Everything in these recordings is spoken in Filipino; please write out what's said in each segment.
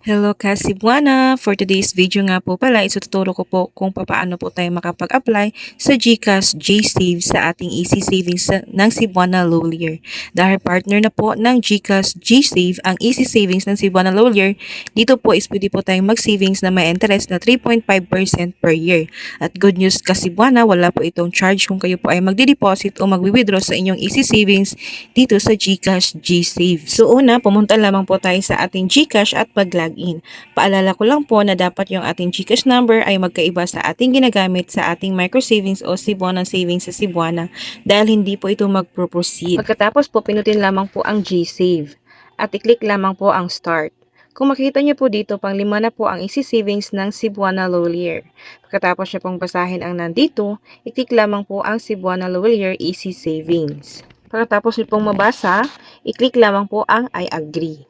Hello Kasibuana! For today's video nga po pala, ituturo ko po kung paano po tayo makapag-apply sa GCash J-Save sa ating Easy Savings sa- ng Cebuana Lawyer. Dahil partner na po ng GCash J-Save ang Easy Savings ng Cebuana Lawyer, dito po is pwede po tayong mag-savings na may interest na 3.5% per year. At good news Kasibuana, wala po itong charge kung kayo po ay magdi-deposit o magwi-withdraw sa inyong Easy Savings dito sa GCash J-Save. So una, pumunta lamang po tayo sa ating GCash at pag-login. Paalala ko lang po na dapat yung ating GCash number ay magkaiba sa ating ginagamit sa ating micro savings o Cebuana savings sa Cebuana dahil hindi po ito magpro-proceed. Pagkatapos po, pinutin lamang po ang G-Save at i-click lamang po ang Start. Kung makita niyo po dito, pang lima na po ang Easy Savings ng Cebuana Lawyer. Pagkatapos niyo pong basahin ang nandito, i-click lamang po ang Cebuana Lawyer Easy Savings. Pagkatapos niyo pong mabasa, i-click lamang po ang I agree.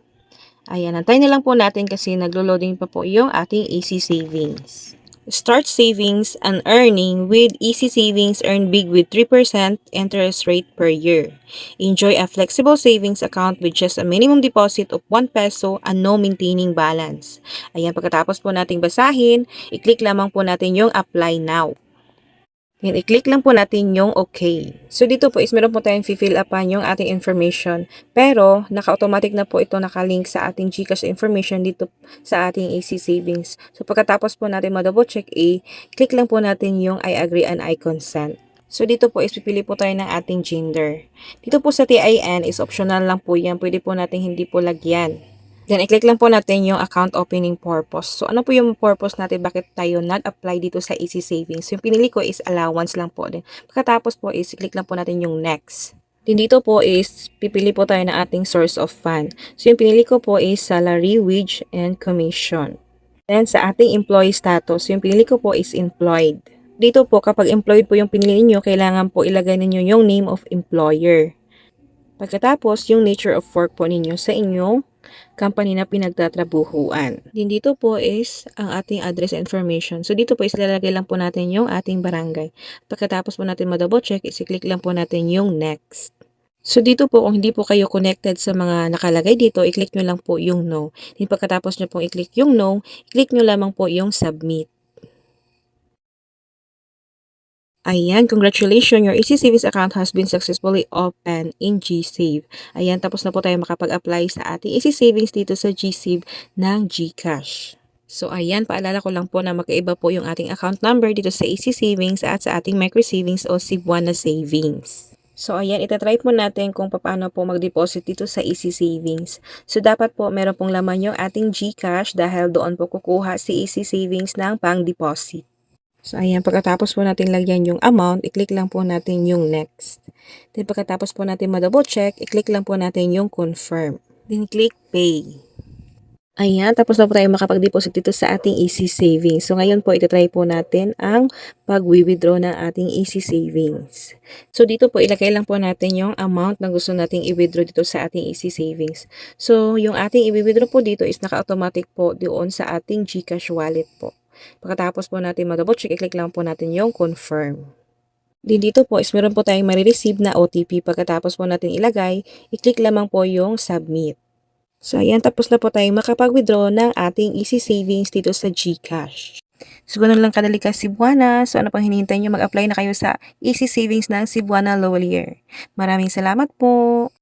Ayan, antayin na lang po natin kasi naglo-loading pa po yung ating Easy Savings. Start savings and earning with Easy Savings earn big with 3% interest rate per year. Enjoy a flexible savings account with just a minimum deposit of 1 peso and no maintaining balance. Ayan, pagkatapos po nating basahin, i-click lamang po natin yung apply now. Yan, i-click lang po natin yung okay. So, dito po is meron po tayong fill upan yung ating information. Pero, naka-automatic na po ito nakalink sa ating GCash information dito sa ating AC Savings. So, pagkatapos po natin ma-double check A, click lang po natin yung I agree and I consent. So, dito po is pipili po tayo ng ating gender. Dito po sa TIN is optional lang po yan. Pwede po natin hindi po lagyan. Then, i-click lang po natin yung account opening purpose. So, ano po yung purpose natin? Bakit tayo nag-apply dito sa Easy Savings? So, yung pinili ko is allowance lang po din. Pagkatapos po is, i-click lang po natin yung next. Then, dito po is, pipili po tayo ng ating source of fund. So, yung pinili ko po is salary, wage, and commission. Then, sa ating employee status, yung pinili ko po is employed. Dito po, kapag employed po yung pinili niyo, kailangan po ilagay ninyo yung name of employer. Pagkatapos, yung nature of work po ninyo sa inyong company na pinagtatrabuhuan. Din dito po is ang ating address information. So dito po is lalagay lang po natin yung ating barangay. Pagkatapos po natin ma-double check, is-click lang po natin yung next. So dito po kung hindi po kayo connected sa mga nakalagay dito, i-click nyo lang po yung no. Then pagkatapos nyo pong i-click yung no, i-click nyo lamang po yung submit. Ayan, congratulations, your Easy Savings account has been successfully opened in GSave. Ayan, tapos na po tayo makapag-apply sa ating Easy Savings dito sa GSave ng GCash. So, ayan, paalala ko lang po na magkaiba po yung ating account number dito sa Easy Savings at sa ating Micro Savings o Cebuana Savings. So, ayan, itatry po natin kung paano po mag-deposit dito sa Easy Savings. So, dapat po meron pong laman yung ating GCash dahil doon po kukuha si Easy Savings ng pang-deposit. So, ayan, pagkatapos po natin lagyan yung amount, i-click lang po natin yung next. Then, pagkatapos po natin ma-double check, i-click lang po natin yung confirm. Then, click pay. Ayan, tapos na po tayo makapag-deposit dito sa ating Easy Savings. So, ngayon po, itatry po natin ang pag-withdraw ng ating Easy Savings. So, dito po, ilagay lang po natin yung amount na gusto nating i-withdraw dito sa ating Easy Savings. So, yung ating i-withdraw po dito is naka-automatic po doon sa ating GCash wallet po. Pagkatapos po natin ma-double check, i-click lang po natin yung confirm. Din dito po is meron po tayong marireceive na OTP. Pagkatapos po natin ilagay, i-click lamang po yung submit. So ayan, tapos na po tayong makapag-withdraw ng ating Easy Savings dito sa GCash. So ganun lang kadali ka Cebuana. So ano pang hinihintay nyo, mag-apply na kayo sa Easy Savings ng Cebuana Lawyer. Maraming salamat po!